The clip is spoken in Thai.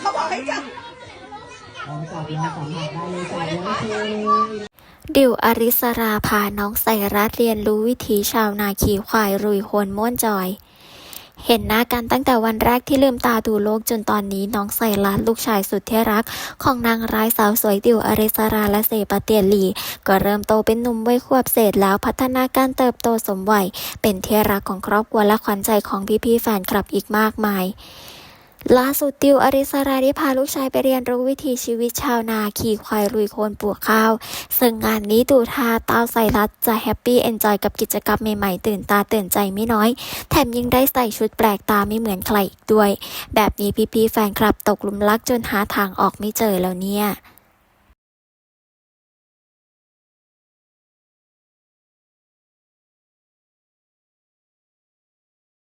เขาบอกให้จับดิวอริสราพาน้องใส่รัดเรียนรู้วิถีชาวนาขี่ควายรุยโคนม่วนจอย เห็นหน้ากันตั้งแต่วันแรกที่ลืมตาดูโลกจนตอนนี้น้องไซรัสลูกชายสุดที่รัก ของนางร้ายสาวสวยดิวอริสราและเสปาเตียลี ก็เริ่มโตเป็นหนุ่มวัยขวบเศษแล้วพัฒนาการเติบโตสมวัย เป็นที่รักของครอบครัวและขวัญใจของพี่ๆแฟนคลับอีกมากมาย ล่าสุดติวอริสราได้พาลูกชายไปเรียนรู้วิถีชีวิตชาวนาขี่ควายลุยโคลนปลูกข้าว ซึ่งงานนี้ดูท่าเต้าใส่รัดจะแฮปปี้เอนจอยกับกิจกรรมใหม่ๆ ตื่นตาตื่นใจไม่น้อย แถมยังได้ใส่ชุดแปลกตาไม่เหมือนใครอีกด้วย แบบนี้พี่ๆแฟนคลับตกหลุมรักจนหาทางออกไม่เจอแล้วเนี่ย